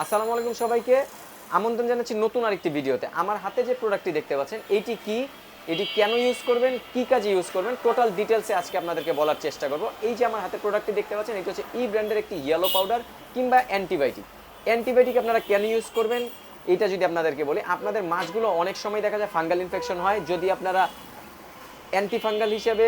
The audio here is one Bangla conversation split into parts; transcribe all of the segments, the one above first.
আসসালামু আলাইকুম সবাইকে। আমন্ত্রণ জানাচ্ছি নতুন আরেকটি ভিডিওতে। আমার হাতে যে প্রোডাক্টটি দেখতে পাচ্ছেন, এটি কি? এটি কেন ইউজ করবেন? কি কাজে ইউজ করবেন? টোটাল ডিটেলসে আজকে আপনাদেরকে বলার চেষ্টা করব। এই যে আমার হাতে প্রোডাক্টটি দেখতে পাচ্ছেন, এটি হচ্ছে ই ব্র্যান্ডের একটি ইয়েলো পাউডার কিংবা অ্যান্টিবায়োটিক অ্যান্টিবায়োটিক আপনারা কেন ইউজ করবেন? এটা যদি আপনাদেরকে বলি, আপনাদের মাছগুলো অনেক সময় দেখা যায় ফাঙ্গাল ইনফেকশন হয়। যদি আপনারা অ্যান্টিফাঙ্গাল হিসেবে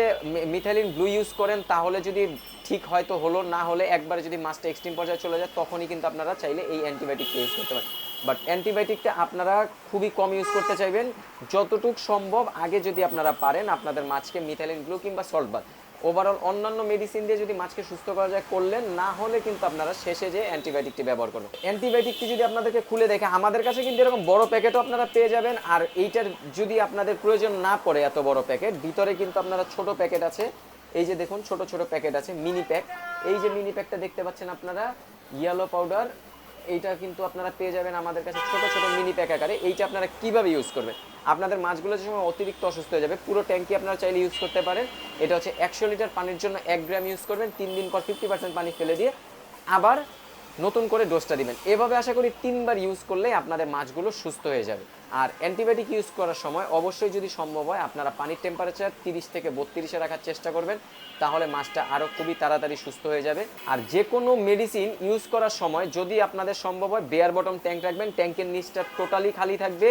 মিথাইলিন ব্লু ইউজ করেন, তাহলে যদি ঠিক হয়তো হলো, না হলে একবার যদি মাছটা এক্সট্রিম পর্যায়ে চলে যায়, তখনই কিন্তু আপনারা চাইলে এই অ্যান্টিবায়োটিকটা ইউজ করতে পারেন। বাট অ্যান্টিবায়োটিকটা আপনারা খুবই কম ইউজ করতে চাইবেন। যতটুকু সম্ভব আগে যদি আপনারা পারেন, আপনাদের মাছকে মিথাইলিন ব্লু কিংবা সল্ট বাদ। ওভারঅল অন্যান্য মেডিসিন দিয়ে যদি মাছকে সুস্থ করা যায়, করলেন, না হলে কিন্তু আপনারা শেষে যে অ্যান্টিবায়োটিকটি ব্যবহার করবেন অ্যান্টিবায়োটিকটি যদি আপনাদেরকে খুলে দেখে, আমাদের কাছে কিন্তু এরকম বড় প্যাকেটও আপনারা পেয়ে যাবেন, আর এইটার যদি আপনাদের প্রয়োজন না পড়ে এত বড় প্যাকেট, ভিতরে কিন্তু আপনারা ছোট প্যাকেট আছে। এই যে দেখুন, ছোট ছোট প্যাকেট আছে মিনি প্যাক এই যে মিনি প্যাকটা দেখতে পাচ্ছেন আপনারা ইয়েলো পাউডার এইটা কিন্তু আপনারা পেয়ে যাবেন আমাদের কাছে ছোট ছোট মিনি প্যাক আকারে। এইটা আপনারা কীভাবে ইউজ করবেন? আপনাদের মাছগুলো যে সময় অতিরিক্ত অসুস্থ হয়ে যাবে, পুরো ট্যাঙ্কি আপনারা চাইলে ইউজ করতে পারেন। এটা হচ্ছে একশো লিটার পানির জন্য এক গ্রাম ইউজ করবেন, তিন দিন পর ফিফটি পার্সেন্ট পানি ফেলে দিয়ে আবার নতুন করে ডোজটা দিবেন। এভাবে আশা করি তিনবার ইউজ করলেই আপনাদের মাছগুলো সুস্থ হয়ে যাবে। আর অ্যান্টিবায়োটিক ইউজ করার সময় অবশ্যই যদি সম্ভব হয়, আপনারা পানির টেম্পারেচার তিরিশ থেকে বত্রিশে রাখার চেষ্টা করবেন, তাহলে মাছটা আরও খুবই তাড়াতাড়ি সুস্থ হয়ে যাবে। আর যে কোনো মেডিসিন ইউজ করার সময় যদি আপনাদের সম্ভব হয় বেয়ার বটম ট্যাঙ্ক রাখবেন ট্যাঙ্কের নিচটা টোটালি খালি থাকবে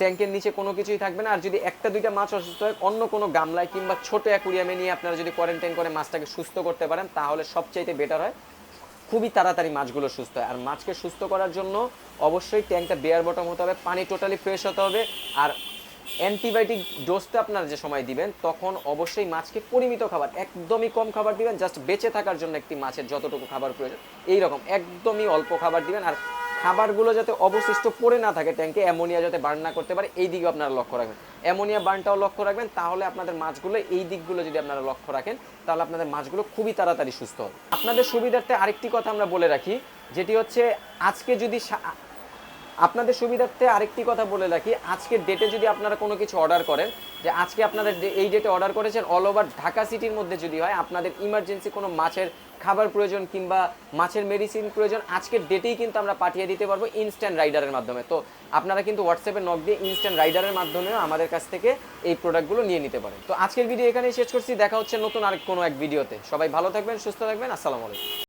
ট্যাঙ্কের নিচে কোনো কিছুই থাকবে না। আর যদি একটা, দুইটা মাছ অসুস্থ হয়, অন্য কোনো গামলায় কিংবা ছোট অ্যাকুরিয়ামে নিয়ে আপনারা যদি কোয়ারেন্টাইন করে মাছটাকে সুস্থ করতে পারেন, তাহলে সবচাইতে বেটার হয়। খুবই তাড়াতাড়ি মাছগুলো সুস্থ হয়। আর মাছকে সুস্থ করার জন্য অবশ্যই ট্যাঙ্কটা বেয়ার বটম হতে হবে, পানি টোটালি ফ্রেশ হতে হবে। আর অ্যান্টিবায়োটিক ডোজটা আপনার যে সময় দিবেন, তখন অবশ্যই মাছকে পরিমিত খাবার, একদমই কম খাবার দিবেন জাস্ট বেঁচে থাকার জন্য একটি মাছের যতটুকু খাবার প্রয়োজন এই রকম একদমই অল্প খাবার দিবেন। আর খাবারগুলো যাতে অবশিষ্ট পড়ে না থাকে ট্যাঙ্কে অ্যামোনিয়া যাতে বার্ন না করতে পারে, এই দিকেও আপনারা লক্ষ্য রাখবেন। অ্যামোনিয়া বার্নটাও লক্ষ্য রাখবেন, তাহলে আপনাদের মাছগুলো এই দিকগুলো যদি আপনারা লক্ষ্য রাখেন, তাহলে আপনাদের মাছগুলো খুবই তাড়াতাড়ি সুস্থ হবে। আপনাদের সুবিধার্থে আরেকটি কথা আমরা বলে রাখি, যেটি হচ্ছে আজকে যদি আপনাদের সুবিধার্থে আরেকটি কথা বলে রাখি। আজকের ডেটে যদি আপনারা কোনো কিছু অর্ডার করেন, যে আজকে আপনারা এই ডেটে অর্ডার করেছেন অল ওভার ঢাকা সিটির মধ্যে যদি হয়, আপনাদের ইমার্জেন্সি কোনো মাছের খাবার প্রয়োজন কিংবা মাছের মেডিসিন প্রয়োজন আজকের ডেটেই কিন্তু আমরা পাঠিয়ে দিতে পারব ইনস্ট্যান্ট রাইডারের মাধ্যমে। তো আপনারা কিন্তু হোয়াটসঅ্যাপে নক দিয়ে ইনস্ট্যান্ট রাইডারের মাধ্যমেও আমাদের কাছ থেকে এই প্রোডাক্টগুলো নিয়ে নিতে পারেন। তো আজকের ভিডিও এখানেই শেষ করছি। দেখা হচ্ছে নতুন আরেক কোনো এক ভিডিওতে সবাই ভালো থাকবেন, সুস্থ থাকবেন। আসসালামু আলাইকুম।